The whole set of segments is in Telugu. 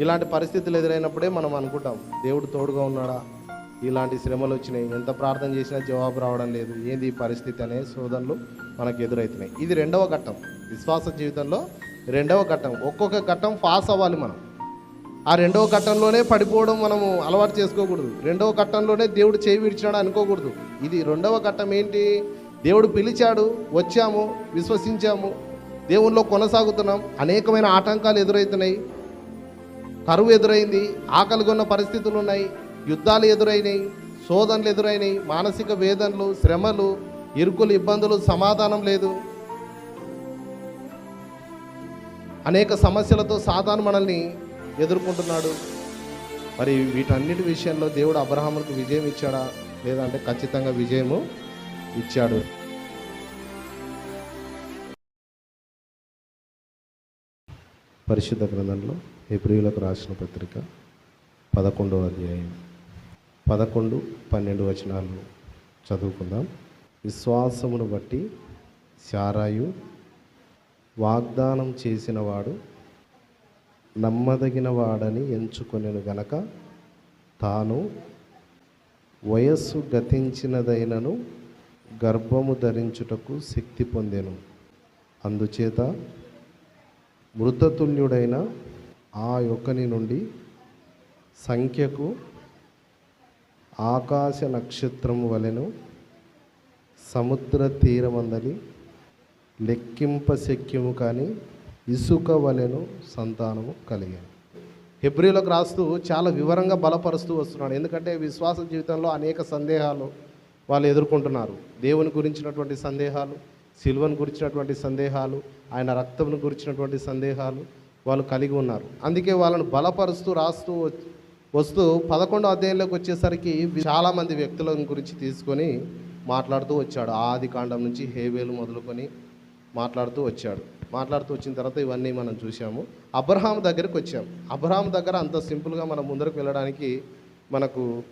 ఇలాంటి పరిస్థితులు ఎదురైనప్పుడే మనం అనుకుంటాం దేవుడు తోడుగా ఉన్నాడా? ఇలాంటి శ్రమలు వచ్చినాయి. ఎంత ప్రార్థన చేసినా జవాబు రావడం లేదు. ఏంది ఈ పరిస్థితి? అనే శోధనలు మనకు ఎదురవుతున్నాయి ఇది రెండవ ఘట్టం. విశ్వాస జీవితంలో రెండవ ఘట్టం. ఒక్కొక్క ఘట్టం పాస్ అవ్వాలి మనం. ఆ రెండవ ఘట్టంలోనే పడిపోవడం మనము అలవాటు చేసుకోకూడదు. రెండవ ఘట్టంలోనే దేవుడు చేయి విడిచాడు అనుకోకూడదు. ఇది రెండవ ఘట్టం ఏంటి? దేవుడు పిలిచాడు వచ్చాము విశ్వసించాము దేవుల్లో కొనసాగుతున్నాం. అనేకమైన ఆటంకాలు ఎదురవుతున్నాయి కరువు ఎదురైంది ఆకలిగొన్న పరిస్థితులు ఉన్నాయి యుద్ధాలు ఎదురైనాయి శోధనలు ఎదురైనాయి మానసిక వేదనలు శ్రమలు ఇరుకులు ఇబ్బందులు సమాధానం లేదు. అనేక సమస్యలతో సాధారణ మనల్ని ఎదుర్కొంటున్నాడు. మరి వీటన్నిటి విషయంలో దేవుడు అబ్రహాములకు విజయం ఇచ్చాడా? లేదంటే ఖచ్చితంగా విజయము ఇచ్చాడు. పరిశుద్ధ గ్రంథంలో ఎబ్రియులకు రాసిన పత్రిక పదకొండవ అధ్యాయం. పదకొండు పన్నెండు వచనాలు చదువుకుందాం. విశ్వాసమును బట్టి శారాయు వాగ్దానం చేసినవాడు నమ్మదగిన వాడని ఎంచుకొనెను గనక తాను వయస్సు గతించినదైనను గర్భము ధరించుటకు శక్తి పొందెను. అందుచేత మృతతుల్యుడైన ఆ యొక్కని నుండి సంఖ్యకు ఆకాశ నక్షత్రము వలెను సముద్ర తీరమందలి లెక్కింప శక్యము కానీ ఇసుక వలెను సంతానము కలిగాను. హెబ్రిలకు రాస్తూ చాలా వివరంగా బలపరుస్తూ వస్తున్నాడు. ఎందుకంటే విశ్వాస జీవితంలో అనేక సందేహాలు వాళ్ళు ఎదుర్కొంటున్నారు. దేవుని గురించినటువంటి సందేహాలు సిల్వను గురించినటువంటి సందేహాలు ఆయన రక్తంను గురించినటువంటి సందేహాలు వాళ్ళు కలిగి ఉన్నారు. అందుకే వాళ్ళను బలపరుస్తూ రాస్తూ వస్తూ పదకొండో అధ్యాయంలోకి వచ్చేసరికి చాలామంది వ్యక్తుల గురించి తీసుకొని మాట్లాడుతూ వచ్చాడు. ఆది కాండం నుంచి హేవేలు మొదలుకొని మాట్లాడుతూ వచ్చాడు. మాట్లాడుతూ వచ్చిన తర్వాత ఇవన్నీ మనం చూసాము అబ్రహాం దగ్గరికి వచ్చాం. అబ్రహాం దగ్గర అంత సింపుల్గా మనం ముందరకు వెళ్ళడానికి మనకు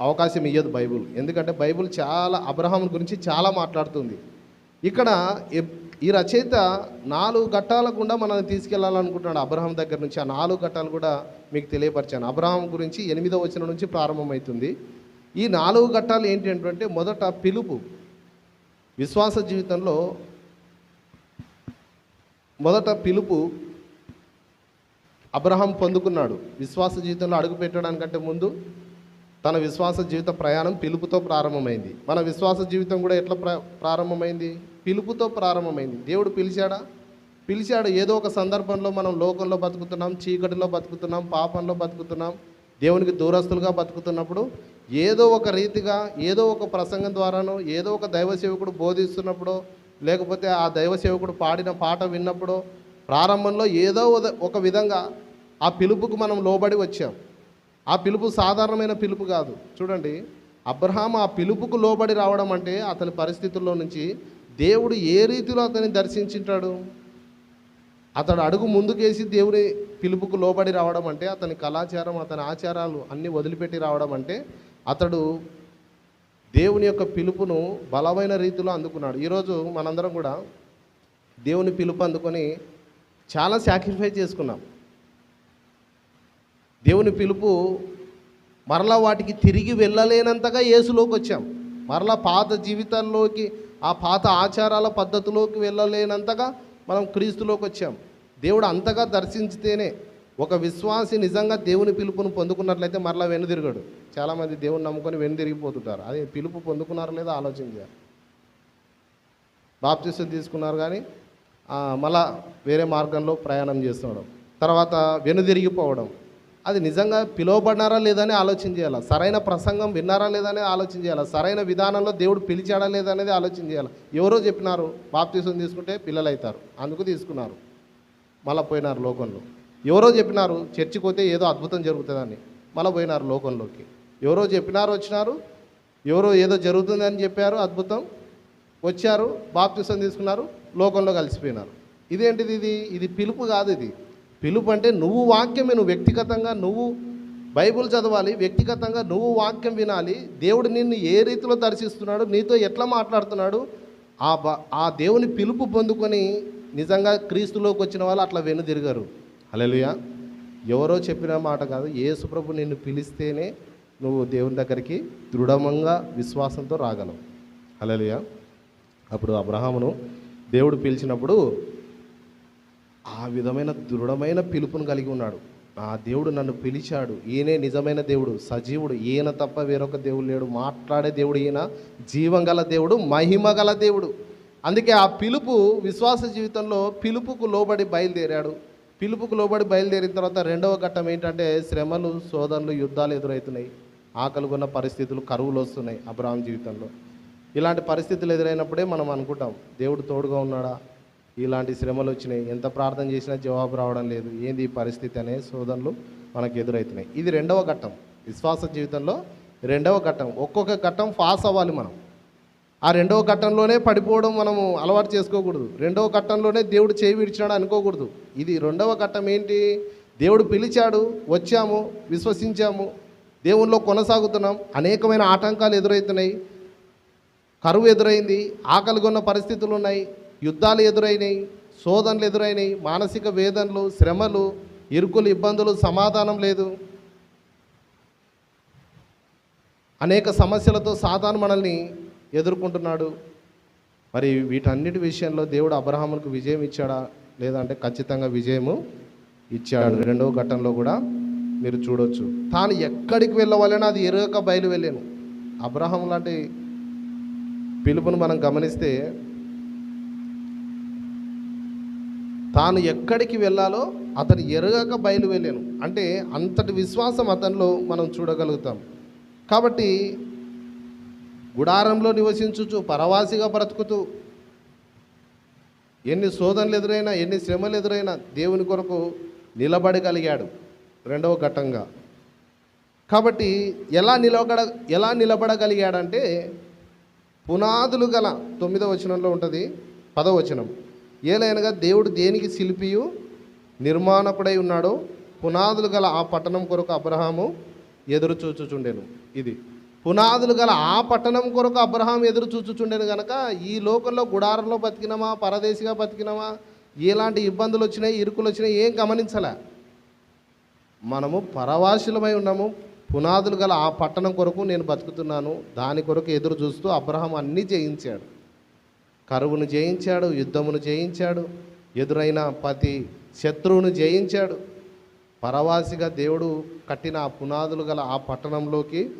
అవకాశం ఇయ్యదు బైబుల్. ఎందుకంటే బైబుల్ చాలా అబ్రహాం గురించి చాలా మాట్లాడుతుంది. ఇక్కడ ఎప్- ఈ రచయిత నాలుగు ఘట్టాల గుండా మనల్ని తీసుకెళ్ళాలనుకుంటున్నాడు అబ్రహం దగ్గర నుంచి. ఆ నాలుగు ఘట్టాలు కూడా మీకు తెలియపరిచాను. అబ్రహం గురించి ఎనిమిదో వచనం నుంచి ప్రారంభమవుతుంది. ఈ నాలుగు ఘట్టాలు ఏంటి అంటే మొదట పిలుపు. విశ్వాస జీవితంలో మొదట పిలుపు అబ్రహం పొందుకున్నాడు. విశ్వాస జీవితంలో అడుగు పెట్టడానికంటే ముందు తన విశ్వాస జీవిత ప్రయాణం పిలుపుతో ప్రారంభమైంది. మన విశ్వాస జీవితం కూడా ఎట్లా ప్ర ప్రారంభమైంది? పిలుపుతో ప్రారంభమైంది. దేవుడు పిలిచాడా? పిలిచాడు. ఏదో ఒక సందర్భంలో మనం లోకంలో బతుకుతున్నాం చీకటిలో బతుకుతున్నాం పాపంలో బతుకుతున్నాం దేవునికి దూరస్తులుగా బతుకుతున్నప్పుడు ఏదో ఒక రీతిగా ఏదో ఒక ప్రసంగం ద్వారానో ఏదో ఒక దైవ సేవకుడు బోధిస్తున్నప్పుడు లేకపోతే ఆ దైవ సేవకుడు పాడిన పాట విన్నప్పుడు ప్రారంభంలో ఏదో ఒక- ఒక విధంగా ఆ పిలుపుకు మనం లోబడి వచ్చాం. ఆ పిలుపు సాధారణమైన పిలుపు కాదు. చూడండి అబ్రహాం ఆ పిలుపుకు లోబడి రావడం అంటే అతని పరిస్థితుల్లో నుంచి దేవుడు ఏ రీతిలో అతన్ని దర్శించింటాడు? అతడు అడుగు ముందుకేసి దేవుని పిలుపుకు లోబడి రావడం అంటే అతని కళాచారం అతని ఆచారాలు అన్నీ వదిలిపెట్టి రావడం అంటే అతడు దేవుని యొక్క పిలుపును బలమైన రీతిలో అందుకున్నాడు. ఈరోజు మనందరం కూడా దేవుని పిలుపు అందుకొని చాలా సాక్రిఫై చేసుకున్నాం. దేవుని పిలుపు మరలా వాటికి తిరిగి వెళ్ళలేనంతగా యేసులోకి వచ్చాం. మరలా పాత జీవితాల్లోకి ఆ పాత ఆచారాల పద్ధతిలోకి వెళ్ళలేనంతగా మనం క్రీస్తులోకి వచ్చాం. దేవుడు అంతగా దర్శించితేనే ఒక విశ్వాసి నిజంగా దేవుని పిలుపును పొందుకున్నట్లయితే మరలా వెనుదిరగడు చాలామంది దేవుని నమ్ముకొని వెనుదిరిగిపోతుంటారు అదే పిలుపు పొందుకున్నారో లేదో ఆలోచించారు బాప్తిసం తీసుకున్నారు కానీ మళ్ళా వేరే మార్గంలో ప్రయాణం చేస్తుండడం తర్వాత వెనుదిరిగిపోవడం అది నిజంగా పిలువబడినారా లేదని ఆలోచన చేయాలి? సరైన ప్రసంగం విన్నారా లేదని ఆలోచన చేయాలి? సరైన విధానంలో దేవుడు పిలిచాడా లేదనేది ఆలోచన చేయాలి? ఎవరో చెప్పినారు బాప్తీసం తీసుకుంటే పిల్లలు అవుతారు అందుకు తీసుకున్నారు మళ్ళీ పోయినారు లోకంలో. ఎవరో చెప్పినారు చర్చికి పోతే ఏదో అద్భుతం జరుగుతుందని మళ్ళీ పోయినారు లోకంలోకి. ఎవరో చెప్పినారు వచ్చినారు ఎవరో ఏదో జరుగుతుందని చెప్పారు అద్భుతం వచ్చారు బాప్తిసం తీసుకున్నారు లోకంలో కలిసిపోయినారు. ఇదేంటిది ఇది? ఇది పిలుపు కాదు ఇది. పిలుపు అంటే నువ్వు వాక్యమే నువ్వు వ్యక్తిగతంగా నువ్వు బైబుల్ చదవాలి వ్యక్తిగతంగా నువ్వు వాక్యం వినాలి. దేవుడు నిన్ను ఏ రీతిలో దర్శిస్తున్నాడు నీతో ఎట్లా మాట్లాడుతున్నాడు ఆ బ ఆ దేవుని పిలుపు పొందుకొని నిజంగా క్రీస్తులోకి వచ్చిన వాళ్ళు అట్లా వెనుదిరగరు. హల్లెలూయా. ఎవరో చెప్పిన మాట కాదు యేసుప్రభు నిన్ను పిలిస్తేనే నువ్వు దేవుని దగ్గరికి దృఢంగా విశ్వాసంతో రాగలవు. హల్లెలూయా. అప్పుడు అబ్రహామును దేవుడు పిలిచినప్పుడు ఆ విధమైన దృఢమైన పిలుపును కలిగి ఉన్నాడు. ఆ దేవుడు నన్ను పిలిచాడు. ఈయనే నిజమైన దేవుడు సజీవుడు. ఈయన తప్ప వేరొక దేవుడు లేడు. మాట్లాడే దేవుడు ఈయన జీవం గల దేవుడు మహిమ గల దేవుడు. అందుకే ఆ పిలుపు విశ్వాస జీవితంలో పిలుపుకు లోబడి బయలుదేరాడు. పిలుపుకు లోబడి బయలుదేరిన తర్వాత రెండవ ఘట్టం ఏంటంటే శ్రమలు శోధనలు యుద్ధాలు ఎదురవుతున్నాయి. ఆకలిగొన్న పరిస్థితులు కరువులు వస్తున్నాయి అబ్రాహం జీవితంలో. ఇలాంటి పరిస్థితులు ఎదురైనప్పుడే మనం అనుకుంటాం దేవుడు తోడుగా ఉన్నాడా? ఇలాంటి శ్రమలు వచ్చినాయి. ఎంత ప్రార్థన చేసినా జవాబు రావడం లేదు. ఏంది ఈ పరిస్థితి అనే శోధనలు మనకు ఎదురవుతున్నాయి ఇది రెండవ ఘట్టం. విశ్వాస జీవితంలో రెండవ ఘట్టం. ఒక్కొక్క ఘట్టం పాస్ అవ్వాలి మనం. ఆ రెండవ ఘట్టంలోనే పడిపోవడం మనము అలవాటు చేసుకోకూడదు. రెండవ ఘట్టంలోనే దేవుడు చేయి విడిచినాడు అనుకోకూడదు. ఇది రెండవ ఘట్టం ఏంటి? దేవుడు పిలిచాడు వచ్చాము విశ్వసించాము దేవునిలో కొనసాగుతున్నాం. అనేకమైన ఆటంకాలు ఎదురవుతున్నాయి కరువు ఎదురైంది ఆకలిగొన్న పరిస్థితులు ఉన్నాయి. యుద్ధాలు ఎదురైనాయి శోధనలు ఎదురైనాయి మానసిక వేదనలు శ్రమలు ఇరుకులు ఇబ్బందులు సమాధానం లేదు. అనేక సమస్యలతో సాధారణ మనల్ని ఎదుర్కొంటున్నాడు. మరి వీటన్నిటి విషయంలో దేవుడు అబ్రహాములకు విజయం ఇచ్చాడా? లేదంటే ఖచ్చితంగా విజయము ఇచ్చాడు. రెండవ ఘట్టంలో కూడా మీరు చూడొచ్చు. తాను ఎక్కడికి వెళ్ళవాలని అది ఎరగక బయలు వెళ్ళాను. అబ్రహం లాంటి పిలుపును మనం గమనిస్తే తాను ఎక్కడికి వెళ్ళాలో అతను ఎరగక బయలు వెళ్ళాను అంటే అంతటి విశ్వాసం అతనిలో మనం చూడగలుగుతాం. కాబట్టి గుడారంలో నివసించుచు పరవాసిగా బ్రతుకుతూ ఎన్ని శోధనలు ఎదురైనా ఎన్ని శ్రమలు ఎదురైనా దేవుని కొరకు నిలబడగలిగాడు రెండవ ఘట్టంగా. కాబట్టి ఎలా నిలబడ ఎలా నిలబడగలిగాడంటే పునాదులు గల తొమ్మిదవ వచనంలో ఉంటుంది పదవచనం ఏలైనగా దేవుడు దేనికి శిల్పియు? నిర్మాణకుడై ఉన్నాడో పునాదులు గల ఆ పట్టణం కొరకు అబ్రహాము ఎదురు చూచుచుండెను. ఇది పునాదులు గల ఆ పట్టణం కొరకు అబ్రహాం ఎదురు చూచుచుండెను గనక ఈ లోకంలో గుడారంలో బతికినామా పరదేశిగా బతికినామా ఎలాంటి ఇబ్బందులు వచ్చినాయి ఇరుకులు వచ్చినాయి ఏం గమనించలే? మనము పరవాసులమై ఉన్నాము పునాదులు గల ఆ పట్టణం కొరకు నేను బతుకుతున్నాను దాని కొరకు ఎదురు చూస్తూ అబ్రహాం అన్నీ జయించాడు. కరువును జయించాడు యుద్ధమును జయించాడు ఎదురైన ప్రతి శత్రువును జయించాడు. పరవాసిగా దేవుడు కట్టిన ఆ పునాదులు గల ఆ పట్టణంలోకి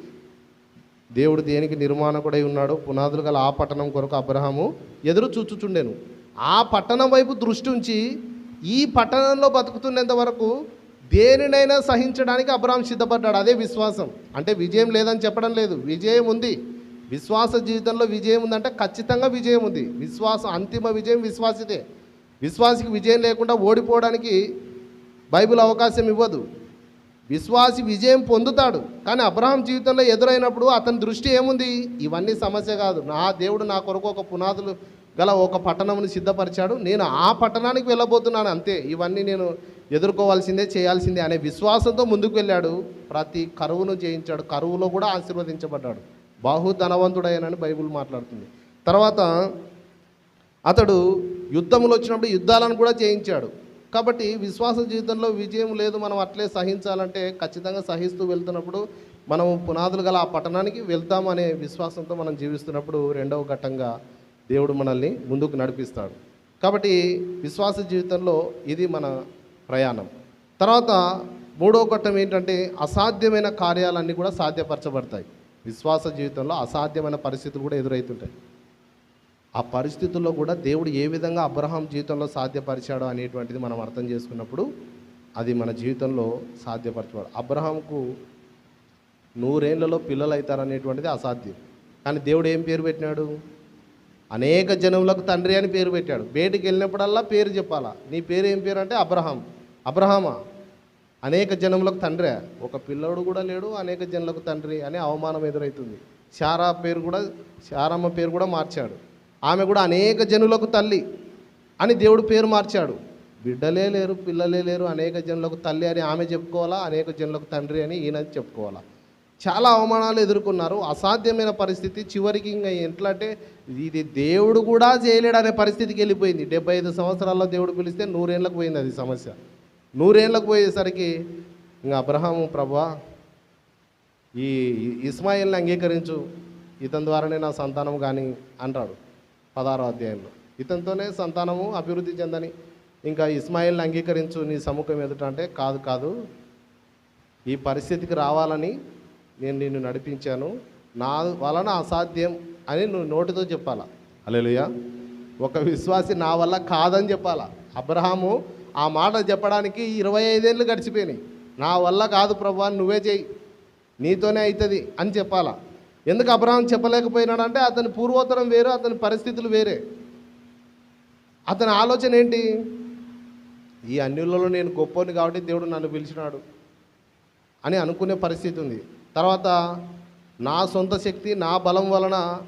దేవుడు దేనికి నిర్మాణకుడై ఉన్నాడు పునాదులు గల ఆ పట్టణం కొరకు అబ్రహాము ఎదురు చూచుచుండెను. ఆ పట్టణం వైపు దృష్టి ఉంచి ఈ పట్టణంలో బతుకుతున్నంత వరకు దేనినైనా సహించడానికి అబ్రహాం సిద్ధపడ్డాడు. అదే విశ్వాసం. అంటే విజయం లేదని చెప్పడం లేదు. విజయం ఉంది. విశ్వాస జీవితంలో విజయం ఉందంటే ఖచ్చితంగా విజయం ఉంది. విశ్వాసం అంతిమ విజయం విశ్వాసితే. విశ్వాసికి విజయం లేకుండా ఓడిపోవడానికి బైబిల్ అవకాశం ఇవ్వదు. విశ్వాసి విజయం పొందుతాడు. కానీ అబ్రహాం జీవితంలో ఎదురైనప్పుడు అతని దృష్టి ఏముంది? ఇవన్నీ సమస్య కాదు. నా దేవుడు నా కొరకు ఒక పునాదులు గల ఒక పట్టణమును సిద్ధపరిచాడు. నేను ఆ పట్టణానికి వెళ్ళబోతున్నాను అంతే. ఇవన్నీ నేను ఎదుర్కోవాల్సిందే చేయాల్సిందే అనే విశ్వాసంతో ముందుకు వెళ్ళాడు. ప్రతి కరువును జయించాడు. కరువులో కూడా ఆశీర్వదించబడ్డాడు. బాహు ధనవంతుడైనని బైబిల్ మాట్లాడుతుంది. తర్వాత అతడు యుద్ధములు వచ్చినప్పుడు యుద్ధాలను కూడా చేయించాడు. కాబట్టి విశ్వాస జీవితంలో విజయం లేదు మనం అట్లే సహించాలంటే ఖచ్చితంగా సహిస్తూ వెళ్తున్నప్పుడు మనం పునాదులు గల ఆ పట్టణానికి వెళ్తామనే విశ్వాసంతో మనం జీవిస్తున్నప్పుడు రెండవ ఘట్టంగా దేవుడు మనల్ని ముందుకు నడిపిస్తాడు. కాబట్టి విశ్వాస జీవితంలో ఇది మన ప్రయాణం. తర్వాత మూడో ఘట్టం ఏంటంటే అసాధ్యమైన కార్యాలన్నీ కూడా సాధ్యపరచబడతాయి. విశ్వాస జీవితంలో అసాధ్యమైన పరిస్థితులు కూడా ఎదురవుతుంటాయి ఆ పరిస్థితుల్లో కూడా దేవుడు ఏ విధంగా అబ్రహాం జీవితంలో సాధ్యపరిచాడో అనేటువంటిది మనం అర్థం చేసుకున్నప్పుడు అది మన జీవితంలో సాధ్యపరచబడు. అబ్రహాంకు నూరేళ్ళలో పిల్లలు అవుతారనేటువంటిది అసాధ్యం. కానీ దేవుడు ఏం పేరు పెట్టినాడు? అనేక జనములకు తండ్రి అని పేరు పెట్టాడు. బయటికి వెళ్ళినప్పుడల్లా పేరు చెప్పాలా? నీ పేరు ఏం పేరు అంటే అబ్రహాం. అబ్రహామా? అనేక జనములకు తండ్రే. ఒక పిల్లడు కూడా లేడు అనేక జనులకు తండ్రి అనే అవమానం ఎదురవుతుంది శారా పేరు కూడా శారమ్మ పేరు కూడా మార్చాడు. ఆమె కూడా అనేక జనులకు తల్లి అని దేవుడు పేరు మార్చాడు. బిడ్డలే లేరు పిల్లలే లేరు అనేక జనులకు తల్లి అని ఆమె చెప్పుకోవాలా అనేక జనులకు తండ్రి అని ఈయన చెప్పుకోవాలా? చాలా అవమానాలు ఎదుర్కొన్నారు. అసాధ్యమైన పరిస్థితి చివరికి ఇంకా ఎట్లా అంటే ఇది దేవుడు కూడా చేయలేడు అనే పరిస్థితికి వెళ్ళిపోయింది. డెబ్బై ఐదు సంవత్సరాల్లో దేవుడు పిలిస్తే నూరేళ్ళకు పోయింది అది సమస్య. నూరేళ్ళకు పోయేసరికి ఇంకా అబ్రహాము ప్రభా ఈ ఇస్మాయిల్ని అంగీకరించు ఇతని ద్వారానే నా సంతానం కానీ అంటాడు పదహారో అధ్యాయంలో. ఇతనితోనే సంతానము అభివృద్ధి చెందని ఇంకా ఇస్మాయిల్ని అంగీకరించు నీ సముఖం ఎదుట అంటే కాదు కాదు ఈ పరిస్థితికి రావాలని నేను నిన్ను నడిపించాను. నా వలన అసాధ్యం అని నువ్వు నోటితో చెప్పాలా? అలెలుయా ఒక విశ్వాసి నా వల్ల కాదని చెప్పాలా? అబ్రహాము ఆ మాట చెప్పడానికి ఇరవై ఐదేళ్ళు గడిచిపోయినాయి. నా వల్ల కాదు ప్రభా నువ్వే చేయి నీతోనే అవుతుంది అని చెప్పాలా? ఎందుకు అబ్రహం చెప్పలేకపోయినాడంటే అతని పూర్వోత్తరం వేరు అతని పరిస్థితులు వేరే. అతని ఆలోచన ఏంటి? ఈ అన్యులలో నేను గొప్పని కాబట్టి దేవుడు నన్ను పిలిచినాడు అని అనుకునే పరిస్థితి ఉంది. తర్వాత నా సొంత శక్తి నా బలం వలన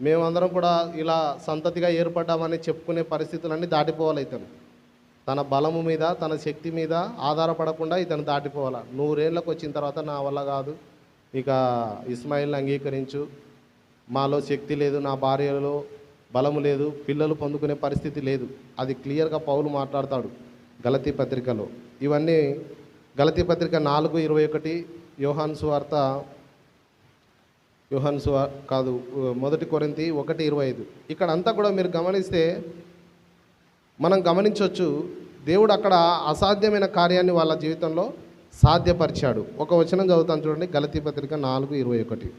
మేమందరం కూడా ఇలా సంతతిగా ఏర్పడ్డామని చెప్పుకునే పరిస్థితులన్నీ దాటిపోవాలి తన బలము మీద తన శక్తి మీద ఆధారపడకుండా ఇతను దాటిపోవాలి. నూరేళ్ళకు వచ్చిన తర్వాత నా వల్ల కాదు. ఇక ఇస్మాయిల్ని అంగీకరించు. మాలో శక్తి లేదు నా భార్యలో బలము లేదు పిల్లలు పొందుకునే పరిస్థితి లేదు. అది క్లియర్గా పౌలు మాట్లాడతాడు గలతీ పత్రికలో. ఇవన్నీ గలతీ పత్రిక నాలుగు ఇరవై ఒకటి యోహాన్ సువార్త యోహాన్ కాదు మొదటి కొరింతి ఒకటి ఇరవై ఐదు. ఇక్కడ అంతా కూడా మీరు గమనిస్తే మనం గమనించవచ్చు దేవుడు అక్కడ అసాధ్యమైన కార్యాన్ని వాళ్ళ జీవితంలో సాధ్యపరిచాడు. ఒక వచనం చదువుతాను చూడండి గలతీ పత్రిక నాలుగు ఇరవై ఒకటి.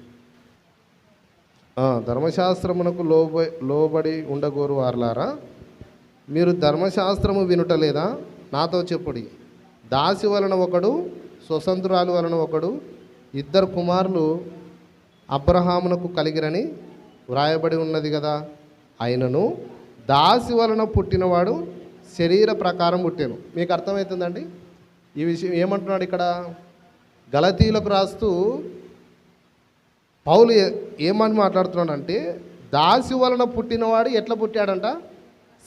ధర్మశాస్త్రమునకు లోబ లోబడి ఉండగోరు వారులారా? మీరు ధర్మశాస్త్రము వినుటలేదా నాతో చెప్పుడి. దాసి వలన ఒకడు స్వతంత్రాలు వలన ఒకడు ఇద్దరు కుమారులు అబ్రహామునకు కలిగిరని వ్రాయబడి ఉన్నది కదా. అయినను దాసి వలన పుట్టినవాడు శరీర ప్రకారం పుట్టాను. మీకు అర్థమవుతుందండి ఈ విషయం ఏమంటున్నాడు ఇక్కడ? గలతీలకు రాస్తూ పౌలు ఏ- ఏమని మాట్లాడుతున్నాడంటే దాసి వలన పుట్టినవాడు ఎట్లా పుట్టాడంట?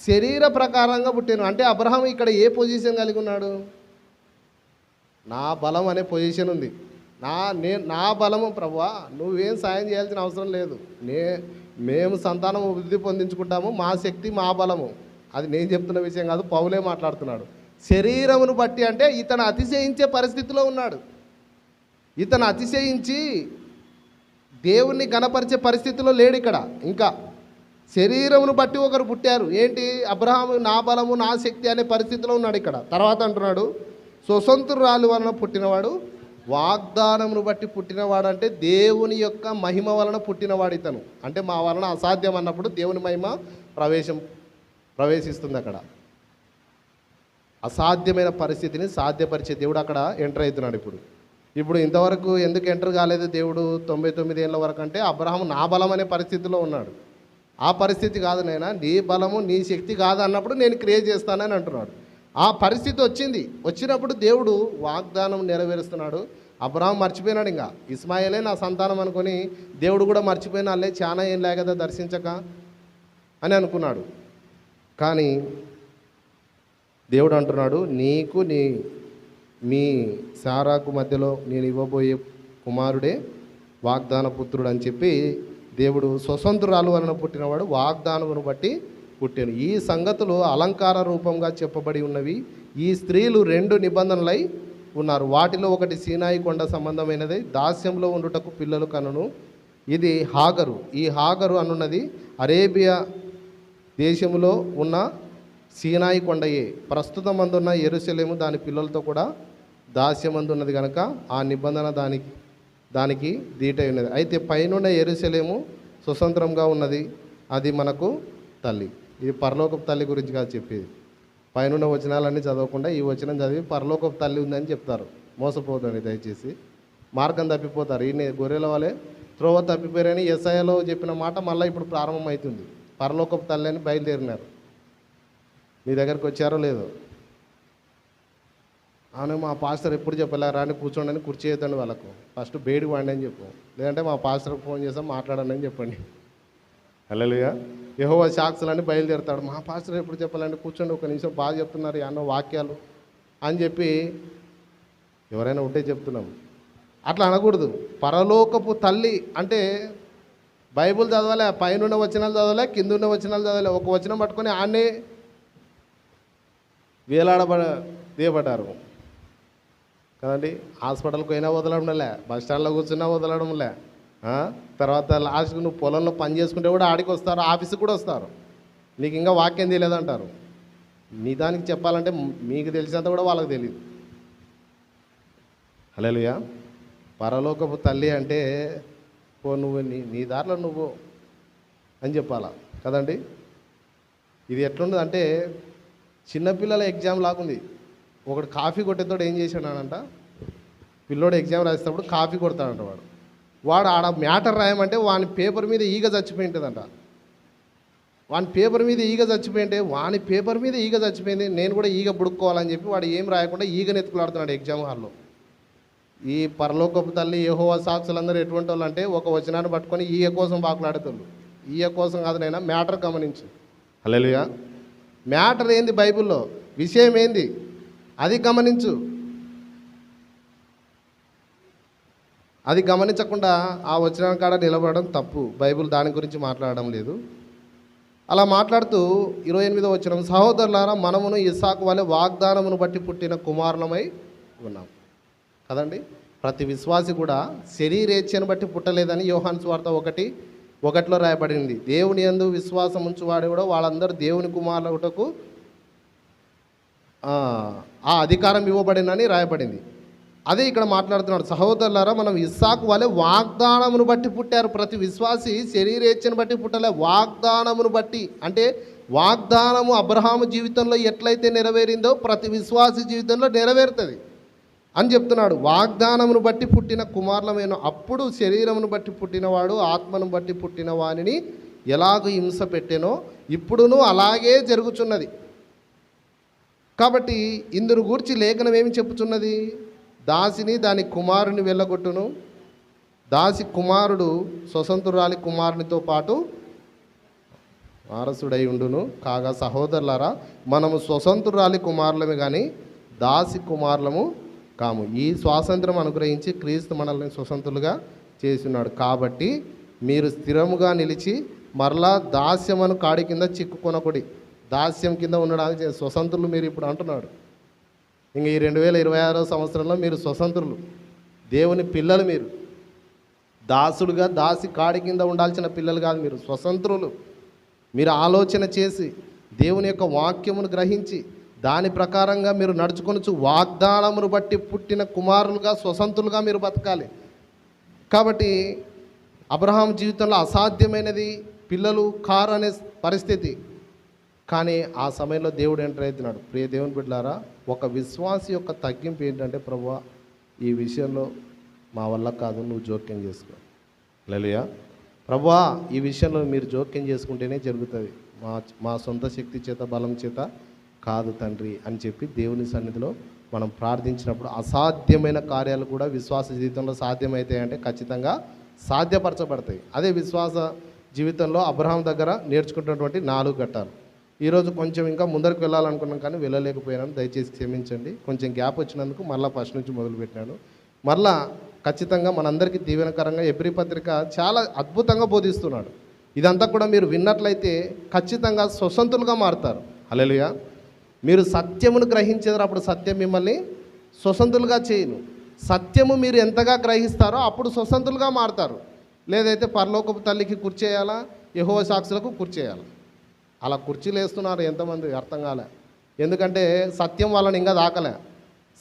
శరీర ప్రకారంగా పుట్టాను. అంటే అబ్రహాం ఇక్కడ ఏ పొజిషన్ కలిగి ఉన్నాడు? నా బలం అనే పొజిషన్ ఉంది. నా నేను నా బలము ప్రభువా నువ్వేం సాయం చేయాల్సిన అవసరం లేదు. నే మేము సంతానం వృద్ధి పొందించుకుంటాము మా శక్తి మా బలము. అది నేను చెప్తున్న విషయం కాదు పౌలే మాట్లాడుతున్నాడు. శరీరమును బట్టి అంటే ఇతను అతిశయించే పరిస్థితిలో ఉన్నాడు. ఇతను అతిశయించి దేవుణ్ణి గణపరిచే పరిస్థితిలో లేడు ఇక్కడ. ఇంకా శరీరమును బట్టి ఒకరు పుట్టారు. ఏంటి? అబ్రహాము నా బలము నా శక్తి అనే పరిస్థితిలో ఉన్నాడు ఇక్కడ. తర్వాత అంటున్నాడు స్వతంత్రురాలు వలన పుట్టినవాడు వాగ్దానమును బట్టి పుట్టినవాడు అంటే దేవుని యొక్క మహిమ వలన పుట్టినవాడు ఇతను. అంటే మా వలన అసాధ్యం అన్నప్పుడు దేవుని మహిమ ప్రవేశం ప్రవేశిస్తుంది అక్కడ. అసాధ్యమైన పరిస్థితిని సాధ్యపరిచే దేవుడు అక్కడ ఎంటర్ అవుతున్నాడు ఇప్పుడు. ఇప్పుడు ఇంతవరకు ఎందుకు ఎంటర్ కాలేదు దేవుడు తొంభై తొమ్మిది ఏళ్ళ వరకు అంటే అబ్రహం నా బలం అనే పరిస్థితిలో ఉన్నాడు. ఆ పరిస్థితి కాదు నైనా నీ బలము నీ శక్తి కాదు అన్నప్పుడు నేను క్రియేట్ చేస్తానని అంటున్నాడు. ఆ పరిస్థితి వచ్చింది. వచ్చినప్పుడు దేవుడు వాగ్దానం నెరవేరుస్తున్నాడు. అబ్రహం మర్చిపోయినాడు ఇంకా. ఇస్మాయిలే నా సంతానం అనుకొని దేవుడు కూడా మర్చిపోయిన అల్లే చాలా ఏం లే కదా దర్శించక అని అనుకున్నాడు. కానీ దేవుడు అంటున్నాడు నీకు నీ మీ సారాకు మధ్యలో నేను ఇవ్వబోయే కుమారుడే వాగ్దాన పుత్రుడు అని చెప్పి దేవుడు స్వతంత్రాలు వలన పుట్టినవాడు వాగ్దానమును బట్టి పుట్టాను ఈ సంగతులు అలంకార రూపంగా చెప్పబడి ఉన్నవి. ఈ స్త్రీలు రెండు నిబంధనలై ఉన్నారు. వాటిలో ఒకటి సీనాయి కొండ సంబంధమైనది దాస్యంలో ఉండుటకు పిల్లలు కనును. ఇది హాగరు. ఈ హాగరు అనున్నది అరేబియా దేశంలో ఉన్న సీనాయి కొండయే ప్రస్తుతం అందున్న ఎరుసలేము దాని పిల్లలతో కూడా దాస్యమందు ఉన్నది కనుక ఆ నిబంధన దానికి దానికి దీటై ఉన్నది అయితే పైనున్న ఎరుసలేము స్వతంత్రంగా ఉన్నది అది మనకు తల్లి. ఇది పరలోకపు తల్లి గురించి కాదు చెప్పేది. పైనున్న వచనాలన్నీ చదవకుండా ఈ వచనం చదివి పరలోకపు తల్లి ఉందని చెప్తారు. మోసపోతుంది దయచేసి. మార్గం తప్పిపోతారు. ఈయన గొర్రెల వాళ్ళే త్రోవ తప్పిపోయారని ఎస్ఐలో చెప్పిన మాట మళ్ళీ ఇప్పుడు ప్రారంభమవుతుంది. పరలోకపు తల్లి అని బయలుదేరినారు. మీ దగ్గరికి వచ్చారో లేదో? అవును మా పాస్టర్ ఎప్పుడు చెప్పలే రాని కూర్చోండి అని కుర్చీ చేద్దండి వాళ్ళకు. ఫస్ట్ బేడి వాడి అని చెప్పు. లేదంటే మా పాస్టర్కి ఫోన్ చేస్తాం మాట్లాడండి అని చెప్పండి. హల్లెలూయా. యెహోవా సాక్షులని బయలుదేరుతాడు. మా పాస్టర్ ఎప్పుడు చెప్పాలంటే కూర్చోండి ఒక నిమిషం బాగా చెప్తున్నారు అన్న వాక్యాలు. అని చెప్పి ఎవరైనా ఉంటే చెప్తున్నాం. అట్లా అనకూడదు. పరలోకపు తల్లి అంటే బైబుల్ చదవలే పైన వచనాలు చదవలే కింద ఉన్న వచనాలు చదవలే. ఒక వచనం పట్టుకొని ఆనే వేలాడబడ తీయబడ్డారు కదండి? హాస్పిటల్కి పోయినా వదలడంలే బస్ స్టాండ్లో కూర్చున్నా వదలడంలే. తర్వాత లాస్ట్కి నువ్వు పొలంలో పని చేసుకుంటే కూడా ఆడికి వస్తారు ఆఫీస్కి కూడా వస్తారు. నీకు ఇంకా వాక్యం తెలియదంటారు. నీ దానికి చెప్పాలంటే మీకు తెలిసినంత కూడా వాళ్ళకి తెలియదు హలోయా పరలోకపు తల్లి అంటే పో నువ్వు నీ నీ దారిలో నువ్వు అని చెప్పాలా? కదండి? ఇది ఎట్లుండదు అంటే చిన్నపిల్లల ఎగ్జామ్ లాగుంది. ఒకడు కాఫీ కొట్టేతోడు ఏం చేశాడనంట? పిల్లోడు ఎగ్జామ్ రాసేటప్పుడు కాఫీ కొడతాడంట వాడు. వాడు ఆడ మ్యాటర్ రాయమంటే వాని పేపర్ మీద ఈగ చచ్చిపోయి ఉంటుందంట వాని పేపర్ మీద ఈగ చచ్చిపోయింటే వాని పేపర్ మీద ఈగ చచ్చిపోయింది నేను కూడా ఈగ పుడుక్కోవాలని చెప్పి వాడు ఏం రాయకుండా ఈగ నెత్తుకులాడుతున్నాడు ఎగ్జామ్ హాల్లో. ఈ పరలోకపు తల్లి యెహోవా సాక్షులందరూ ఎటువంటి వాళ్ళు అంటే ఒక వచనాన్ని పట్టుకొని ఈయ కోసం బాకులాడేటోళ్ళు ఈయ కోసం కాదు నైనా మ్యాటర్ గమనించు. హల్లెలూయా. మ్యాటర్ ఏంది బైబిల్లో? విషయం ఏంది? అది గమనించు. అది గమనించకుండా ఆ వచనం కాడ నిలబడడం తప్పు. బైబిల్ దాని గురించి మాట్లాడడం లేదు. అలా మాట్లాడుతూ ఇరవై ఎనిమిదో వచ్చిన సహోదరులారా మనమును ఇసాకు వలె వాగ్దానమును బట్టి పుట్టిన కుమారులమై ఉన్నాం. కదండి? ప్రతి విశ్వాసి కూడా శరీరేచ్ఛను బట్టి పుట్టలేదని యోహాన్ స్వార్థ ఒకటి ఒకటిలో రాయబడింది. దేవుని యందు విశ్వాసం ఉంచువాడు కూడా వాళ్ళందరూ దేవుని కుమారులటకు ఆ ఆ అధికారం ఇవ్వబడిందని రాయబడింది. అదే ఇక్కడ మాట్లాడుతున్నాడు. సహోదరులారా మనం ఇస్సాకు వలె వాగ్దానమును బట్టి పుట్టారు. ప్రతి విశ్వాసి శరీరేచ్ఛను బట్టి పుట్టలే. వాగ్దానమును బట్టి అంటే వాగ్దానము అబ్రహాము జీవితంలో ఎట్లయితే నెరవేరిందో ప్రతి విశ్వాసి జీవితంలో నెరవేరుతుంది. అని చెప్తున్నాడు. వాగ్దానమును బట్టి పుట్టిన కుమారులమైన అప్పుడు శరీరమును బట్టి పుట్టినవాడు ఆత్మను బట్టి పుట్టిన వానిని ఎలాగ హింస పెట్టెనో ఇప్పుడును అలాగే జరుగుచున్నది. కాబట్టి ఇందును గూర్చి లేఖనం ఏమి చెప్పుచున్నది? దాసిని దాని కుమారుని వెళ్ళగొట్టును. దాసి కుమారుడు స్వతంత్రురాలి కుమారునితో పాటు వారసుడై ఉండును. కాగా సహోదరులారా మనము స్వతంత్రురాలి కుమారులమే కానీ దాసి కుమారులము కాము. ఈ స్వాతంత్రం అనుగ్రహించి క్రీస్తు మనల్ని స్వతంత్రులుగా చేస్తున్నాడు కాబట్టి మీరు స్థిరముగా నిలిచి మరలా దాస్యమను కాడి కింద చిక్కుకొనకుడి. దాస్యం కింద ఉండడానికి చే- స్వతంత్రులు మీరు ఇప్పుడు అంటున్నాడు ఇంక ఈ రెండు వేల ఇరవై ఆరో సంవత్సరంలో మీరు స్వతంత్రులు. దేవుని పిల్లలు మీరు. దాసుడుగా దాసి కాడి కింద ఉండాల్సిన పిల్లలు కాదు మీరు. స్వతంత్రులు. మీరు ఆలోచన చేసి దేవుని యొక్క వాక్యమును గ్రహించి దాని ప్రకారంగా మీరు నడుచుకొనొచ్చు వాగ్దానమును బట్టి పుట్టిన కుమారులుగా స్వతంత్రులుగా మీరు బతకాలి. కాబట్టి అబ్రహాం జీవితంలో అసాధ్యమైనది పిల్లలు కారు అనే పరిస్థితి. కానీ ఆ సమయంలో దేవుడు ఎంటర్ అవుతున్నాడు ప్రియ దేవుని బిడ్డారా ఒక విశ్వాస యొక్క తగ్గింపు ఏంటంటే ప్రభు ఈ విషయంలో మా వల్ల కాదు నువ్వు జోక్యం చేసుకో. లలియా ప్రభా ఈ విషయంలో మీరు జోక్యం చేసుకుంటేనే జరుగుతుంది. మా మా సొంత శక్తి చేత బలం చేత కాదు తండ్రి అని చెప్పి దేవుని సన్నిధిలో మనం ప్రార్థించినప్పుడు అసాధ్యమైన కార్యాలు కూడా విశ్వాస జీవితంలో సాధ్యమవుతాయంటే ఖచ్చితంగా సాధ్యపరచబడతాయి. అదే విశ్వాస జీవితంలో అబ్రహాం దగ్గర నేర్చుకుంటున్నటువంటి నాలుగు ఘట్టాలు. ఈరోజు కొంచెం ఇంకా ముందరకు వెళ్ళాలనుకున్నాం కానీ వెళ్ళలేకపోయినాను దయచేసి క్షమించండి. కొంచెం గ్యాప్ వచ్చినందుకు మళ్ళీ ఫస్ట్ నుంచి మొదలుపెట్టినాను. మళ్ళా ఖచ్చితంగా మనందరికీ దీవెనకరంగా ఎబ్రి పత్రిక చాలా అద్భుతంగా బోధిస్తున్నాడు. ఇదంతా కూడా మీరు విన్నట్లయితే ఖచ్చితంగా స్వసంతులుగా మారుతారు. హల్లెలూయా. మీరు సత్యమును గ్రహించేదారు అప్పుడు సత్యం మిమ్మల్ని స్వతంత్రులుగా చేయను. సత్యము మీరు ఎంతగా గ్రహిస్తారో అప్పుడు స్వతంత్రులుగా మారుతారు. లేదైతే పరలోకపు తల్లికి కూర్చేయాలా యహో సాక్షులకు కూర్చేయాలా అలా కుర్చీలు వేస్తున్నారు ఎంతమంది అర్థం కాలే. ఎందుకంటే సత్యం వాళ్ళని ఇంకా దాకలే.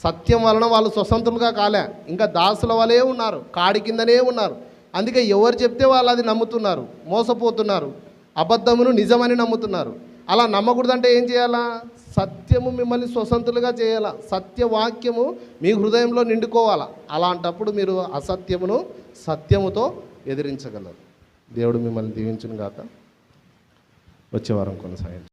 సత్యం వలన వాళ్ళు స్వతంత్రులుగా కాలే. ఇంకా దాసుల వలే ఉన్నారు కాడి కిందనే ఉన్నారు. అందుకే ఎవరు చెప్తే వాళ్ళు అది నమ్ముతున్నారు మోసపోతున్నారు అబద్ధమును నిజమని నమ్ముతున్నారు. అలా నమ్మకూడదంటే ఏం చేయాలా? సత్యము మిమ్మల్ని స్వతంత్రులుగా చేయాలా? సత్యవాక్యము మీ హృదయంలో నిండుకోవాలా? అలాంటప్పుడు మీరు అసత్యమును సత్యముతో ఎదిరించగలరు. దేవుడు మిమ్మల్ని దీవించును గాక వచ్చే వారం కొనసాగించు.